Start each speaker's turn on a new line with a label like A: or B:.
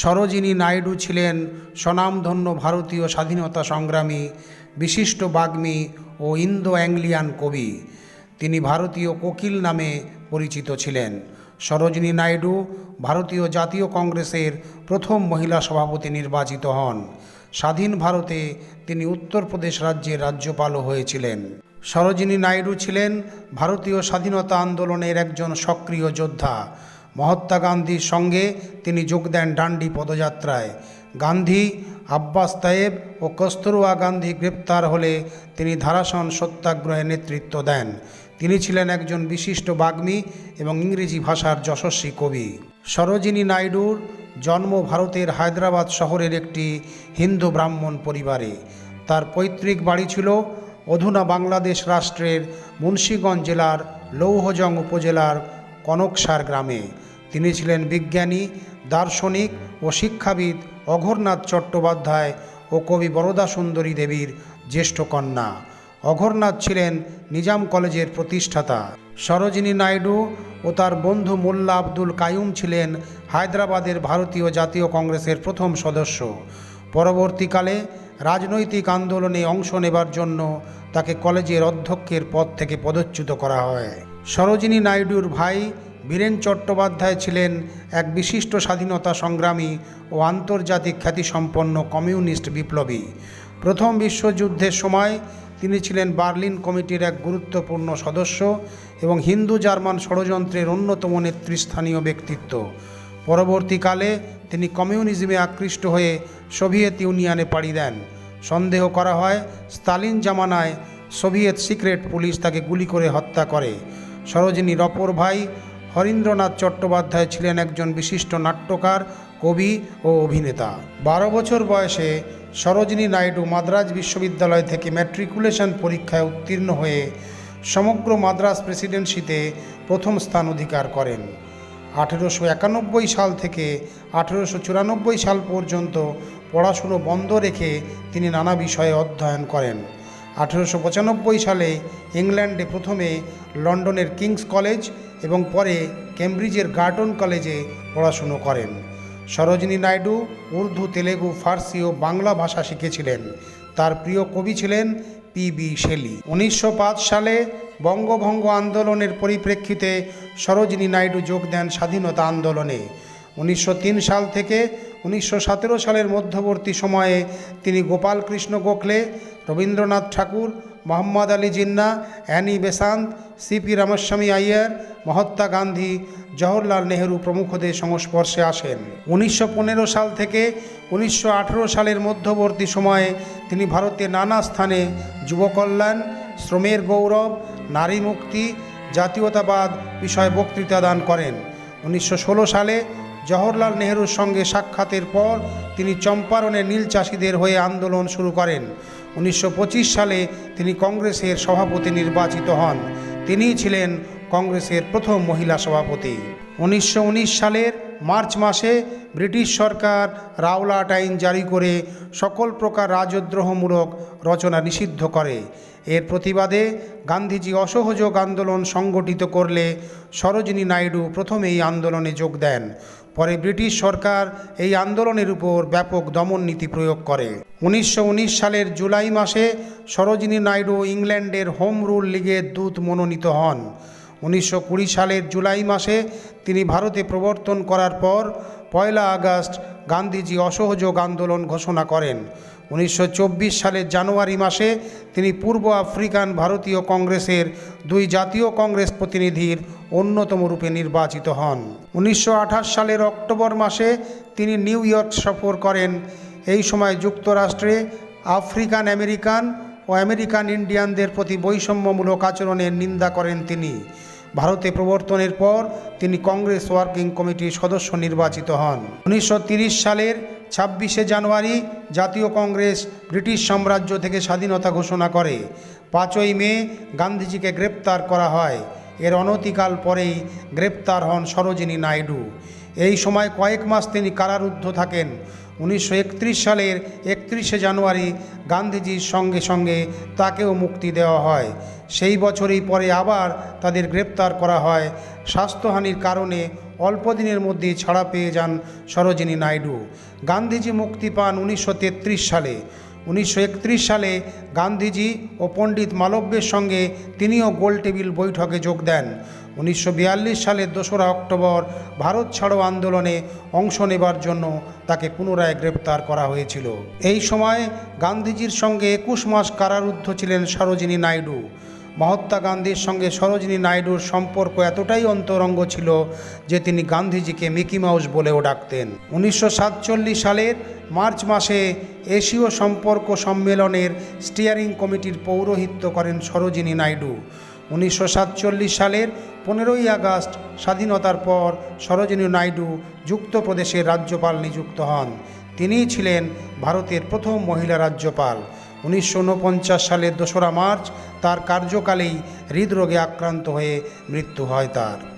A: সরোজিনী নাইডু ছিলেন স্বনামধন্য ভারতীয় স্বাধীনতা সংগ্রামী, বিশিষ্ট বাগ্মী ও ইন্দো অ্যাংলিয়ান কবি। তিনি ভারতীয় কোকিল নামে পরিচিত ছিলেন। সরোজিনী নাইডু ভারতীয় জাতীয় কংগ্রেসের প্রথম মহিলা সভাপতি নির্বাচিত হন। স্বাধীন ভারতে তিনি উত্তরপ্রদেশ রাজ্যের রাজ্যপালও হয়েছিলেন। সরোজিনী নাইডু ছিলেন ভারতীয় স্বাধীনতা আন্দোলনের একজন সক্রিয় যোদ্ধা। মহাত্মা গান্ধীর সঙ্গে তিনি যোগ দেন ডান্ডি পদযাত্রায়। গান্ধী, আব্বাস তায়েব ও কস্তুরবা গান্ধী গ্রেপ্তার হলে তিনি ধারাসন সত্যাগ্রহে নেতৃত্ব দেন। তিনি ছিলেন একজন বিশিষ্ট বাগ্মী এবং ইংরেজি ভাষার যশস্বী কবি। সরোজিনী নাইডুর জন্ম ভারতের হায়দ্রাবাদ শহরের একটি হিন্দু ব্রাহ্মণ পরিবারে। তার পৈতৃক বাড়ি ছিল অধুনা বাংলাদেশ রাষ্ট্রের মুন্সীগঞ্জ জেলার লৌহজং উপজেলার কনকসার গ্রামে। তিনি ছিলেন বিজ্ঞানী, দার্শনিক ও শিক্ষাবিদ অঘরনাথ চট্টোপাধ্যায় ও কবি বরদা সুন্দরী দেবীর জ্যেষ্ঠ কন্যা। অঘরনাথ ছিলেন নিজাম কলেজের প্রতিষ্ঠাতা। সরোজিনী নাইডু ও তার বন্ধু মোল্লা আব্দুল কায়ুম ছিলেন হায়দ্রাবাদের ভারতীয় জাতীয় কংগ্রেসের প্রথম সদস্য। পরবর্তীকালে রাজনৈতিক আন্দোলনে অংশ নেবার জন্য তাকে কলেজের অধ্যক্ষের পদ থেকে পদচ্যুত করা হয়। সরোজিনী নাইডুর ভাই বীরেন চট্টোপাধ্যায় ছিলেন এক বিশিষ্ট স্বাধীনতা সংগ্রামী ও আন্তর্জাতিক খ্যাতিসম্পন্ন কমিউনিস্ট বিপ্লবী। প্রথম বিশ্বযুদ্ধের সময় তিনি ছিলেন বার্লিন কমিটির এক গুরুত্বপূর্ণ সদস্য এবং হিন্দু জার্মান ষড়যন্ত্রের অন্যতম নেতৃস্থানীয় ব্যক্তিত্ব। পরবর্তীকালে তিনি কমিউনিজমে আকৃষ্ট হয়ে সোভিয়েত ইউনিয়নে পাড়ি দেন। সন্দেহ করা হয় স্তালিন জামানায় সোভিয়েত সিক্রেট পুলিশ তাকে গুলি করে হত্যা করে। সরোজিনীর অপর ভাই হরীন্দ্রনাথ চট্টোপাধ্যায় ছিলেন একজন বিশিষ্ট নাট্যকার, কবি ও অভিনেতা। বারো বছর বয়সে সরোজিনী নাইডু মাদ্রাজ বিশ্ববিদ্যালয় থেকে ম্যাট্রিকুলেশন পরীক্ষায় উত্তীর্ণ হয়ে সমগ্র মাদ্রাজ প্রেসিডেন্সিতে প্রথম স্থান অধিকার করেন। আঠেরোশো একানব্বই সাল থেকে আঠেরোশো চুরানব্বই সাল পর্যন্ত পড়াশুনো বন্ধ রেখে তিনি নানা বিষয়ে অধ্যয়ন করেন। আঠেরোশো পঁচানব্বই সালে ইংল্যান্ডে প্রথমে লন্ডনের কিংস কলেজ এবং পরে কেমব্রিজের গার্টন কলেজে পড়াশুনো করেন। সরোজিনী নাইডু উর্দু, তেলেগু, ফার্সি ও বাংলা ভাষা শিখেছিলেন। তার প্রিয় কবি ছিলেন পি বি শেলি উনিশশো পাঁচ সালে বঙ্গভঙ্গ আন্দোলনের পরিপ্রেক্ষিতে সরোজিনী নাইডু যোগ দেন স্বাধীনতা আন্দোলনে। উনিশশো তিন সাল থেকে উনিশশো সতেরো সালের মধ্যবর্তী সময়ে তিনি Gopalkrishna Gokhale, Rabindranath Thakur Mohammad Ali Jinnah, Annie Besant C P Ramaswami Iyer, Mahatma Gandhi, Jawaharlal Nehru প্রমুখদের সংস্পর্শে আসেন। উনিশশো পনেরো সাল থেকে উনিশশো আঠেরো সালের মধ্যবর্তী সময়ে তিনি ভারতের নানা স্থানে যুবকল্যাণ শ্রমের গৌরব, নারী মুক্তি, জাতীয়তাবাদ বিষয়ে বক্তৃতা দান করেন। উনিশশো ষোলো সালে জওহরলাল নেহরুর সঙ্গে সাক্ষাতের পর তিনি চম্পারণে নীল চাষিদের হয়ে আন্দোলন শুরু করেন। উনিশশো পঁচিশ সালে তিনি কংগ্রেসের সভাপতি নির্বাচিত হন। তিনিই ছিলেন কংগ্রেসের প্রথম মহিলা সভাপতি। উনিশশো উনিশ সালের মার্চ মাসে ব্রিটিশ সরকার রাওলাট আইন জারি করে সকল প্রকার রাজদ্রোহমূলক রচনা নিষিদ্ধ করে। এর প্রতিবাদে গান্ধীজি অসহযোগ আন্দোলন সংগঠিত করলে সরোজিনী নাইডু প্রথমেই আন্দোলনে যোগ দেন। পরে ব্রিটিশ সরকার এই আন্দোলনের উপর ব্যাপক দমন নীতি প্রয়োগ করে। উনিশশো উনিশ সালের জুলাই মাসে সরোজিনী নাইডু ইংল্যান্ডের হোম রুল লীগের দূত মনোনীত হন। উনিশশো কুড়ি সালের জুলাই মাসে তিনি ভারতে প্রবর্তন করার পর পয়লা আগস্ট গান্ধীজি অসহযোগ আন্দোলন ঘোষণা করেন। উনিশশো চব্বিশ সালের জানুয়ারি মাসে তিনি পূর্ব আফ্রিকান ভারতীয় কংগ্রেসের দুই জাতীয় কংগ্রেস প্রতিনিধির অন্যতম রূপে নির্বাচিত হন। উনিশশো আঠাশ সালের অক্টোবর মাসে তিনি নিউ ইয়র্ক সফর করেন। এই সময় যুক্তরাষ্ট্রে আফ্রিকান আমেরিকান ও আমেরিকান ইন্ডিয়ানদের প্রতি বৈষম্যমূলক আচরণের নিন্দা করেন তিনি। ভারতে প্রবর্তনের পর তিনি কংগ্রেস ওয়ার্কিং কমিটির সদস্য নির্বাচিত হন। উনিশশো সালের ছাব্বিশে জানুয়ারি জাতীয় কংগ্রেস ব্রিটিশ সাম্রাজ্য থেকে স্বাধীনতা ঘোষণা করে। পাঁচই মে গান্ধীজিকে গ্রেপ্তার করা হয়। এর অনতিকাল পরেই গ্রেপ্তার হন সরোজিনী নাইডু। এই সময় কয়েক মাস তিনি কারারুদ্ধ থাকেন। উনিশশো একত্রিশ সালের একত্রিশে জানুয়ারি গান্ধীজির সঙ্গে সঙ্গে তাকেও মুক্তি দেওয়া হয়। সেই বছরই পরে আবার তাদের গ্রেপ্তার করা হয়। স্বাস্থ্যহানির কারণে অল্প দিনের মধ্যেই ছাড়া পেয়ে যান সরোজিনী নাইডু। গান্ধীজি মুক্তি পান উনিশশো তেত্রিশ সালে। উনিশশো একত্রিশ সালে গান্ধীজি ও পণ্ডিত মালব্যের সঙ্গে তিনিও গোল টেবিল বৈঠকে যোগ দেন। উনিশশো বিয়াল্লিশ সালের দোসরা অক্টোবর ভারত ছাড়ো আন্দোলনে অংশ নেবার জন্য তাকে পুনরায় গ্রেপ্তার করা হয়েছিল। এই সময় গান্ধীজির সঙ্গে একুশ মাস কারারুদ্ধ ছিলেন সরোজিনী নাইডু। মহাত্মা গান্ধীর সঙ্গে সরোজিনী নাইডুর সম্পর্ক এতটাই অন্তরঙ্গ ছিল যে তিনি গান্ধীজিকে মিকি মাউস বলেও ডাকতেন। উনিশশো সাতচল্লিশ সালের মার্চ মাসে এশীয় সম্পর্ক সম্মেলনের স্টিয়ারিং কমিটির পৌরোহিত্য করেন সরোজিনী নাইডু। উনিশশো সাতচল্লিশ সালের পনেরোই আগস্ট স্বাধীনতার পর সরোজিনী নাইডু যুক্তপ্রদেশের রাজ্যপাল নিযুক্ত হন। তিনিই ছিলেন ভারতের প্রথম মহিলা রাজ্যপাল। উনিশশো উনপঞ্চাশ সালের দোসরা মার্চ তার কার্যকালেই হৃদরোগে আক্রান্ত হয়ে মৃত্যু হয় তার।